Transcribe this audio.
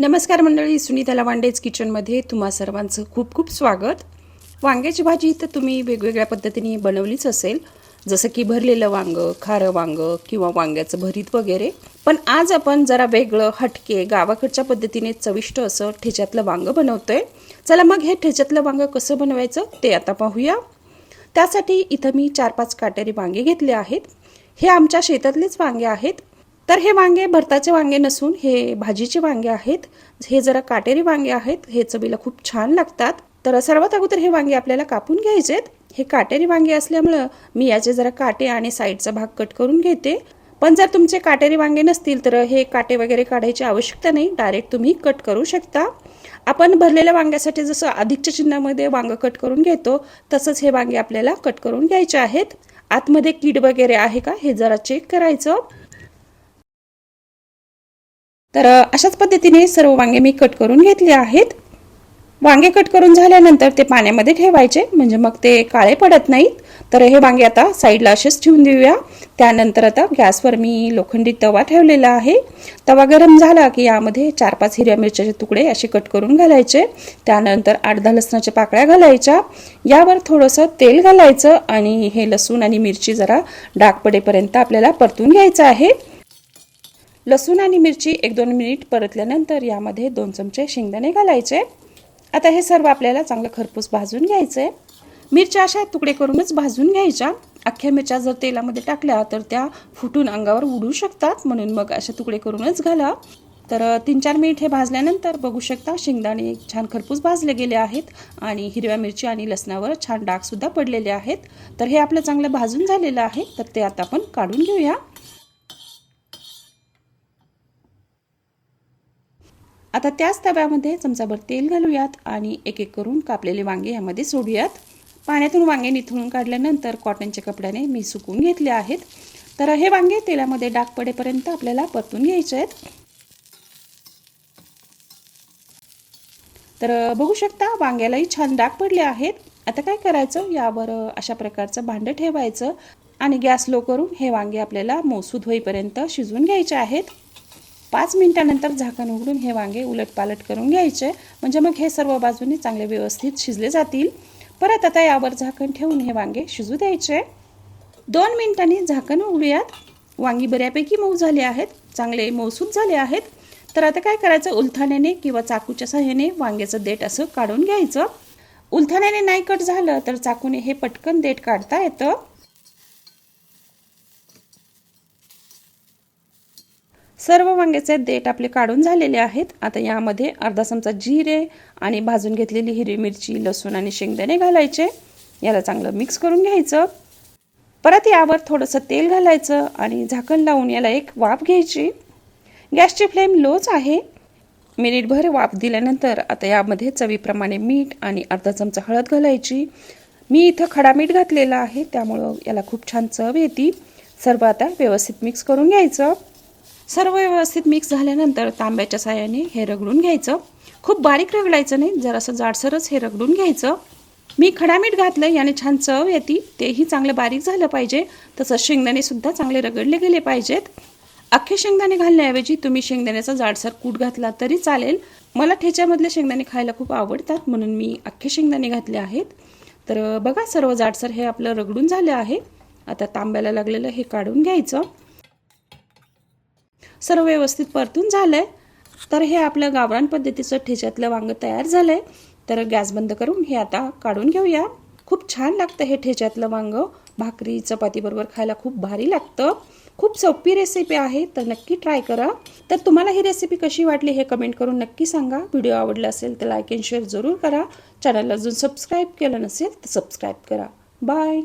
नमस्कार मंडळी सुनीता लवांडेज किचनमध्ये तुम्हा सर्वांचं खूप खूप स्वागत. वांग्याची भाजी तर तुम्ही वेगवेगळ्या पद्धतीने बनवलीच असेल जसं की भरलेलं वांगं खारं वांगं किंवा वांग्याचं भरीत वगैरे. पण आज आपण जरा वेगळं हटके गावाकडच्या पद्धतीने चविष्ट असं ठेच्यातलं वांगं बनवतोय. चला मग हे ठेच्यातलं वांगं कसं बनवायचं ते आता पाहूया. त्यासाठी इथं मी चार पाच काटेरी वांगे घेतले आहेत. हे आमच्या शेतातलेच वांगे आहेत. तर हे वांगे भरताचे वांगे नसून हे भाजीचे वांगे आहेत. हे जरा काटेरी वांगे आहेत. हे चवीला खूप छान लागतात. तर सर्वात अगोदर हे वांगे आपल्याला कापून घ्यायचेत. हे काटेरी वांगे असल्यामुळं मी याचे जरा काटे आणि साईडचा भाग कट करून घेते. पण जर तुमचे काटेरी वांगे नसतील तर हे काटे वगैरे काढायची आवश्यकता नाही. डायरेक्ट तुम्ही कट करू शकता. आपण भरलेल्या वांग्यासाठी जसं अधिकच्या चिन्हामध्ये वांग कट करून घेतो तसंच हे वांगे आपल्याला कट करून घ्यायचे आहेत. आतमध्ये कीड वगैरे आहे का हे जरा चेक करायचं. तर अशाच पद्धतीने सर्व वांगे मी कट करून घेतले आहेत. वांगे कट करून झाल्यानंतर ते पाण्यामध्ये ठेवायचे म्हणजे मग ते काळे पडत नाहीत. तर हे वांगे आता साईडला असेच ठेवून देऊया. त्यानंतर आता गॅसवर मी लोखंडी तवा ठेवलेला आहे. तवा गरम झाला की यामध्ये चार पाच हिरव्या मिरच्याचे तुकडे असे कट करून घालायचे. त्यानंतर आठ दहा लसणाच्या पाकळ्या घालायच्या. यावर थोडंसं तेल घालायचं आणि हे लसूण आणि मिरची जरा डाग पडेपर्यंत आपल्याला परतून घ्यायचं आहे. लसूण आणि मिरची एक दोन मिनिट परतल्यानंतर यामध्ये दोन चमचे शेंगदाणे घालायचे. आता हे सर्व आपल्याला चांगलं खरपूस भाजून घ्यायचं आहे मिरच्या अशा तुकडे करूनच भाजून घ्यायच्या. अख्ख्या मिरच्या जर तेलामध्ये टाकल्या तर त्या फुटून अंगावर उडू शकतात. म्हणून मग अशा तुकडे करूनच घाला. तर तीन चार मिनिट हे भाजल्यानंतर बघू शकता शेंगदाणे छान खरपूस भाजले गेले आहेत आणि हिरव्या मिरची आणि लसणावर छान डागसुद्धा पडलेले आहेत. तर हे आपलं चांगलं भाजून झालेलं आहे. तर ते आता आपण काढून घेऊया. आता त्याच तव्यामध्ये चमचाभर तेल घालूयात आणि एक एक करून कापलेले वांगे यामध्ये सोडूयात. पाण्यातून वांगे निथळून काढल्यानंतर कॉटनच्या कपड्याने मी सुकून घेतले आहेत. तर हे वांगे तेलामध्ये डाग पडेपर्यंत आपल्याला परतून घ्यायचे आहेत. तर बघू शकता वांग्यालाही छान डाग पडले आहेत. आता काय करायचं? यावर अशा प्रकारचं भांडं ठेवायचं आणि गॅस लो करून हे वांगे आपल्याला मोसूद होईपर्यंत शिजवून घ्यायचे आहेत. पाच मिनिटानंतर झाकण उघडून हे वांगे उलटपालट करून घ्यायचे. म्हणजे मग हे सर्व बाजूने चांगले व्यवस्थित शिजले जातील. परत आता यावर झाकण ठेवून हे वांगे शिजू द्यायचे. दोन मिनिटांनी झाकण उघडूयात. वांगी बऱ्यापैकी मऊ झाले आहेत. चांगले मऊसूत झाले आहेत. तर आता काय करायचं? उलथाण्याने किंवा चाकूच्या सहाय्याने वांग्याचं देठ असं काढून घ्यायचं. उलथाण्याने नाही कट झालं तर चाकूने हे पटकन देठ काढता येतं. सर्व वांग्याचे देठ आपले काढून झालेले आहेत. आता यामध्ये अर्धा चमचा जिरे आणि भाजून घेतलेली हिरवी मिरची लसूण आणि शेंगदाणे घालायचे. याला चांगलं मिक्स करून घ्यायचं. परत यावर थोडंसं तेल घालायचं आणि झाकण लावून याला एक वाफ घ्यायची. गॅसची फ्लेम लोच आहे. मिनिटभर वाफ दिल्यानंतर आता यामध्ये चवीप्रमाणे मीठ आणि अर्धा चमचा हळद घालायची. मी इथं खडा मीठ घातलेलं आहे त्यामुळं याला खूप छान चव येते. सर्व आता व्यवस्थित मिक्स करून घ्यायचं. सर्व व्यवस्थित मिक्स झाल्यानंतर तांब्याच्या साह्याने हे रगडून घ्यायचं. खूप बारीक रगडायचं नाही जरासं जाडसरच हे रगडून घ्यायचं. मी खडा मीठ घातलं याने छान चव येते तेही चांगलं बारीक झालं पाहिजे. तसंच शेंगदाणेसुद्धा चांगले रगडले गेले पाहिजेत. अख्खे शेंगदाणे घालण्याऐवजी तुम्ही शेंगदाण्याचा जाडसर कूट घातला तरी चालेल. मला ठेच्यामधले शेंगदाणे खायला खूप आवडतात म्हणून मी अख्खे शेंगदाणे घातले आहेत. तर बघा सर्व जाडसर हे आपलं रगडून झालं आहे. आता तांब्याला लागलेलं हे काढून घ्यायचं. सर्व व्यवस्थित परतून झालंय. तर हे आपलं गावरान पद्धतीचं ठेच्यातलं वांगं तयार झालं आहे तर गॅस बंद करून हे आता काढून घेऊया. खूप छान लागतं हे ठेच्यातलं वांगं. भाकरी चपातीबरोबर खायला खूप भारी लागतं. खूप सोपी रेसिपी आहे तर नक्की ट्राय करा. तर तुम्हाला ही रेसिपी कशी वाटली हे कमेंट करून नक्की सांगा. व्हिडिओ आवडला असेल तर लाईक अँड शेअर जरूर करा. चॅनलला अजून सबस्क्राईब केलं नसेल तर सबस्क्राईब करा. बाय